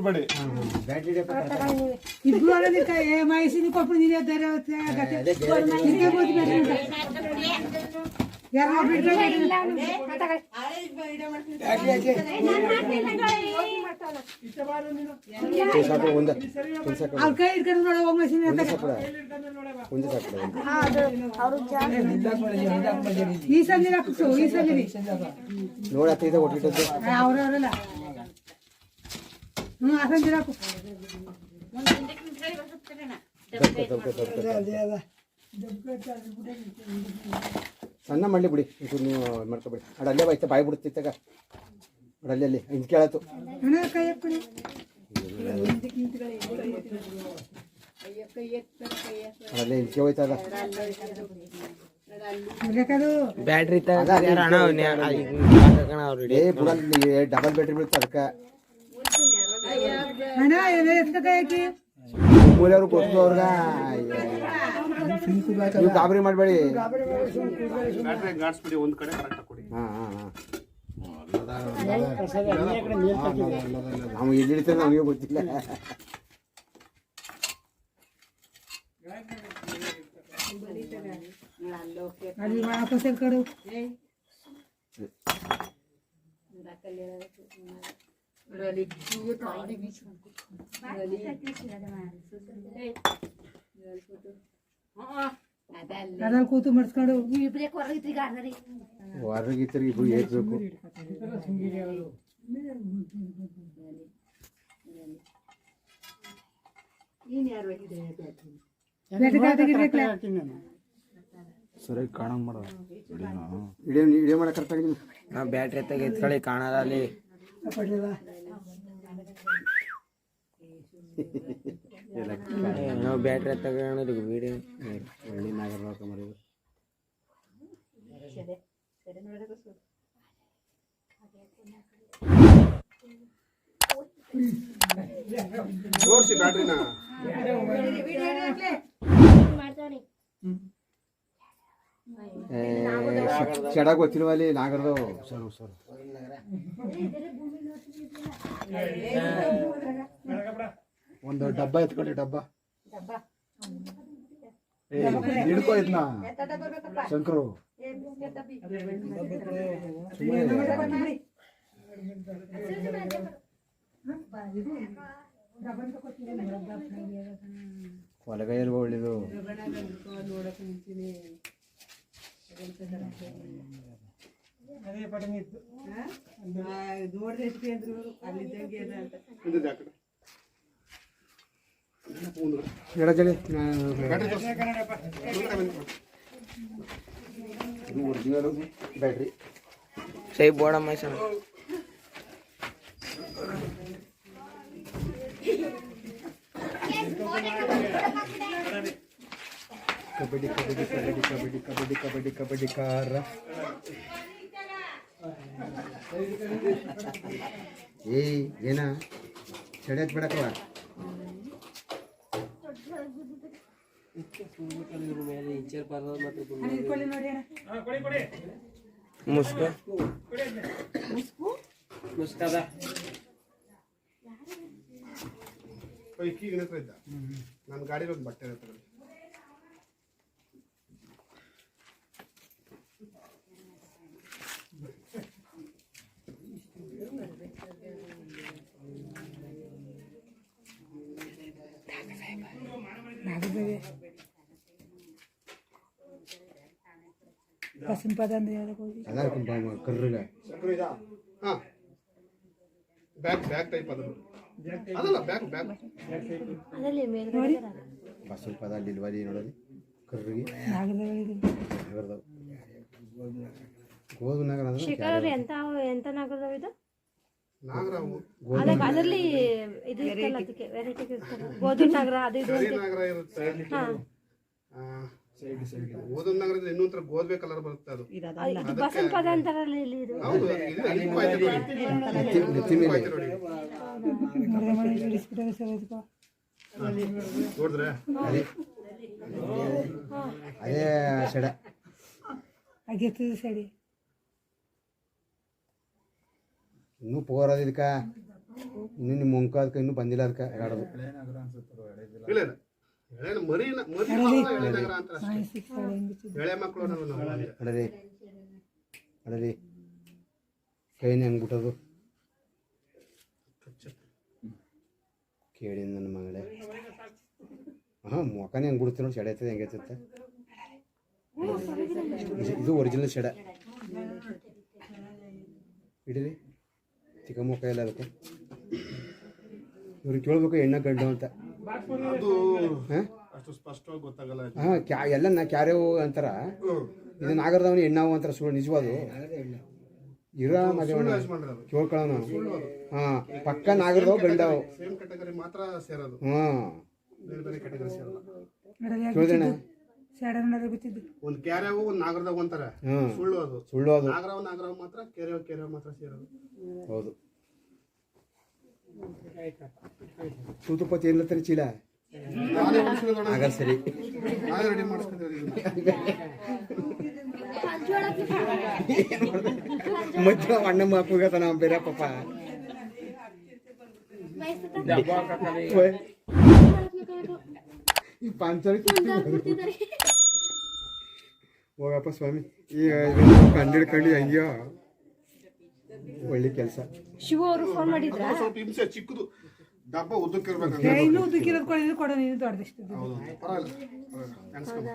ಬಿಡಿ ಬ್ಯಾಟ್ರಿ ಡಬ್ಬ ಇಬ್ರು ಅಲ್ಲದಿಕ್ಕ ಏ ತರ ಕೊಪ್ಪಳು ನೀನೇ ಧೈರ್ಯ ಹೊತ್ತೆ ಆಗತ್ತೆ. ಹಿಂಗೆ ಕೂತ್ ಬೇಡ್ರಿ ಅಂತ. ಯಾರೋ ಬಿಟ್ರೆ ಬೇಡ್ರಿ. ಸಾಕು ಒಂದ ಒಂದು ಸಾಕು ಅವ್ರ ಕೈ ಹಿಡ್ಕೊಂಡು ನೋಡ ಹೋಗ್ ಮೈಸಿನ ಅಂತ. ಒಂದು ಸಾಕು ಈ ಸಂಜೆ ಈ ಸಂಜೆ ನೋಡಿ ಹತ್ತೈದ ಒಟ್ಟಿಟ್ಟದ್ದು ಅವ್ರವರೆಲ್ಲ ಹ್ಞೂ ಸಣ್ಣ ಮಾಡಲಿ ಬಿಡಿ ಇದು ನೀವು ಮಾಡ್ಕೊಬಿಡಿ. ಅಡ ಅಲ್ಲೇ ಬಾಯ್ತ ಬಾಯಿ ಬಿಡುತ್ತಿತ್ತಾಗ ಅಡ ಅಲ್ಲಿ ಅಲ್ಲಿ ಹಿಂಗೆ ಕೇಳತ್ತು ಅಲ್ಲೇ ಹಿಂಗೆ ಹೋಯ್ತದ ಬ್ಯಾಟ್ರಿ ಡಬಲ್ ಬ್ಯಾಟ್ರಿ ಬೀಳುತ್ತೆ ಅದಕ್ಕೆ. ಹಣ ಏನೋ ಎತ್ತ ಕೈ ಹಾಕಿ ಮೂಲೆಯವ್ರು ಗೊತ್ತು ಅವ್ರಿಗೆ ನೀವು ಗಾಬರಿ ಮಾಡಬೇಡಿ ಬ್ಯಾಟ್ರಿ ಗಾಡ್ಸ್ಬಿಡಿ ಒಂದ್ ಕಡೆ ಕರೆಕ್ಟ್ ಕೊಡಿ ಹಾಂ ಹಾಂ ಹಾಂ ನಾವು ಕೂತು ಮಡ್ಸ್ಕೊಂಡು ಹೊರಗೆ ತಿರುಗಿ ಇಬ್ರು ಏರ್ಬೇಕು ಸರಿ ಕಾಣಂಗ್ ಮಾಡ. ಇಡೀ ಇಡೀ ಮಾಡಕ್ಕೆ ಕರೆಕ್ಟಾಗಿ ಬ್ಯಾಟ್ರಿ ಎತ್ತಾಗ ಎತ್ಕೊಳ್ಳಿ ಕಾಣಲ್ಲ ಅಲ್ಲಿ. ನಾವು ಬ್ಯಾಟ್ರಿ ಎತ್ತಾಗ ವಿಡಿಯೋ ಹಳ್ಳಿ ನಾಗರ ಮರಿ ತೋರಿಸಿ ಬ್ಯಾಟ್ರಿನ. ಚಡ ಗೊತ್ತಿಲ್ವ ಅಲ್ಲಿ ನಾಗರದು ಸರ್ ಸರ್. ಒಂದು ಡಬ್ಬ ಎತ್ಕೊಳ್ಳಿ ಡಬ್ಬ. ಏ ಹಿಡ್ಕೋ ಇದನ್ನ ಶಂಕರು. ಹೊಲಗೈಯಲ್ಲಿ ಒಳ್ಳೇದು ಎಡ ಜಡಿ ಒರಿಜಿನಲ್ ಬ್ಯಾಟ್ರಿ ಸೈ ಬೋಡಮ್ಮ ಸರ್ ಕಬಡ್ಡಿ ಕಬಡ್ಡಿ ಕಬಡ್ಡಿ ಕಬಡ್ಡಿ ಕಬಡ್ಡಿ ಕಬಡ್ಡಿ ಕಬಡ್ಡಿ ಕಾರ. ಏ ಏನ? ಚಡಿ ಹಚ್ಬಿಡಕ್ಕವ ಮುಸ್ಕ. ನೋಡಿ ಅಣ್ಣ ಮುಸ್ಕು ಮುಸ್ಕದ ಈಗ ಹತ್ರ ಇದ್ದ ನನ್ನ ಗಾಡಿ ಒಂದು ಬಟ್ಟೆ ತಗೊಳ್ಳಿ ಹೇಳಕ್ ಹೋಗಿ ಅದಾರ ಕರ್ರಗ ಶಂಕರು ಇದಾ ಹಾ ಬ್ಯಾಗ್ ಬ್ಯಾಗ್ ಟೈಪ್ ಅದು. ಅದಲ್ಲ ಬ್ಯಾಕ್ ನೋಡಿ. ಬಸ್ಸು ಪದ ಅಲ್ಲಿ ಇಲ್ವಲ್ಲಿ ನೋಡಲಿ ಕರ್ರಗಿ ನಗರದವು ಗೋಧು ನಗರ ಶಿಖರ್ ಎಂತ ಎಂತ ನಗರದವ ಇದು? ನಾಗರಾವು. ಅದಕ್ಕೆ ಅದರಲ್ಲಿ ಇದು ಇರ್ತಲ್ಲ ಅದಕ್ಕೆ ವೆರೈಟಿ ಗೋಧಿ ನಗರ ಅದು ಇದು ನಗರ ನಾಗರ ಇರುತ್ತೆ. ಆ, ಓದನ್ ನಗರದ ಇನ್ನೂ ಒಂಥರ ಗೋಧಿ ಕಲರ್ ಬರುತ್ತೆ ಅದು. ಇದು ಬಸನ್ ಪದ ಅಂತಾರಲ್ಲ ಇಲ್ಲಿ ಇದು. ಹೌದು ಇದು ಇದಕ್ಕೂ ಆಯ್ತು ನೋಡಿ. ನೆತ್ತಿ ಆಯ್ತು ನೋಡಿ ಮದುವೆ ಮಾಡಿ ಬಿಡಿಸ್ಬಿಟ್ಟಾರೆ ಸರ್ ಇದಕ್ಕೂ ನೋಡಿದ್ರೆ? ಅದೇ. ಅದೇ ಸೆಡ. ಆಗಿರ್ತದೆ ಸರಿ ಇನ್ನೂ ಇದಕ್ಕ. ಇನ್ನು ನಿಮ್ಮ ಮುಂಕ ಅದಕ್ಕೆ ಇನ್ನೂ ಬಂದಿಲ್ಲ ಅದಕ್ಕೆ ಆಡೋದು ಇಲ್ಲ ಇಲ್ಲ. ಎಳೆ ಮರಿನ ಮರಿ ಎಳೆ ನಗರ ಅಂತ ಎಳೆ ಮಕ್ಕಳು ನಾವು ನಾವು ಅಲ್ಲಿ. ಅಡರಿ ಅಡರಿ ಕೈನ ಹೆಂಗ್ ಬಿಟ್ಟೋದು? ಕೇಳಿ ನನ್ನ ಮಗಳೇ. ಹಾಂ ಮೊಕನೇ ಹೆಂಗೆ ಬಿಡುತ್ತೆ ನೋಡಿ ಸೆಡೆ ಹೆಂಗೆ ಐತತ್ತೆ ಇದು- ಒರಿಜಿನಲ್ ಸೆಡ ಇಡೀರಿ. ಚಿಕ್ಕ ಮುಖ ಎಲ್ಲ ಅದಕ್ಕೆ. ಇವ್ರಿಗೆ ಕೇಳ್ಬೇಕು ಎಣ್ಣ ಗಂಡು ಅಂತ. ಅದು ಅಷ್ಟು ಸ್ಪಷ್ಟವಾಗಿ ಗೊತ್ತಾಗಲ್ಲ ಹಾಂ ಕ್ಯಾ ಎಲ್ಲ ನಾ ಕ್ಯಾರೇವು ಅಂತಾರ. ಇದು ನಾಗರದವನು ಎಣ್ಣಾವು ಅಂತಾರ ಸುಳ್ಳು ನಿಜವಾದು ಇರೋ ಮದುವೆ ಕೇಳ್ಕೊಳ್ಳೋಣ ಹಾಂ ಪಕ್ಕ ನಾಗರದವು ಗಂಡವು. ಸೇಮ್ ಕ್ಯಾಟಗರಿ ಮಾತ್ರ ಸೇರೋದು. ಹಾಂ ಬೇರೆ ಬೇರೆ ಕ್ಯಾಟಗರಿ ಸೇರಲ್ಲ. ಬಿತ್ತಿದ್ದು. ಒಂದ್ ಕ್ಯಾರೆವು ಒಂದ್ ನಾಗರದಾಗ ಅಂತಾರೆ. ಸುಳ್ಳು ಅದು. ಸುಳ್ಳು ಅದು. ನಾಗರವ್ ನಾಗರವ್ ಮಾತ್ರ ಕೆರೆವ್ ಕೆರೆವ್ ಮಾತ್ರ ಸೇರೋದು. ಹೌದು. ತೂತುಪತಿ ಎಲ್ಲತ್ತರ ಚೀಲ ನಾನೇ ಹೊಡ್ಸ್ಕೊಳ್ಳೋಣ. ಆಗ ಸರಿ ರೆಡಿ ಮಧ್ಯ ಅಣ್ಣ ಮಕ್ಕಳಿಗೆ ನಾವು ಬೇರೆ ಪಾಪ. ಈ ಪಾಂಚರ ಹೋಗಪ್ಪ ಸ್ವಾಮಿ ಈ ಕಂಡಿಡ್ಕೊಂಡು ಅಯ್ಯೋ ಒಳ್ಳೆ ಕೆಲಸ ಶಿವ ಅವರು ಫೋನ್ ಮಾಡಿದ್ರ? ಸ್ವಲ್ಪ ಹಿಂಸೆ ಚಿಕ್ಕದು. ಡಬ್ಬ ಉದ್ದಕ್ಕಿರ್ಬೇಕು ಇನ್ನೂ ಉದ್ದಕ್ಕಿರೋದು ಕೊಡೋದು ಕೊಡೋ ನೀನು ದೊಡ್ಡದಿಷ್ಟು ಹೌದು ಪರವಾಗಿಲ್ಲ. ನೆನ್ಸ್ಕೊಂಬ.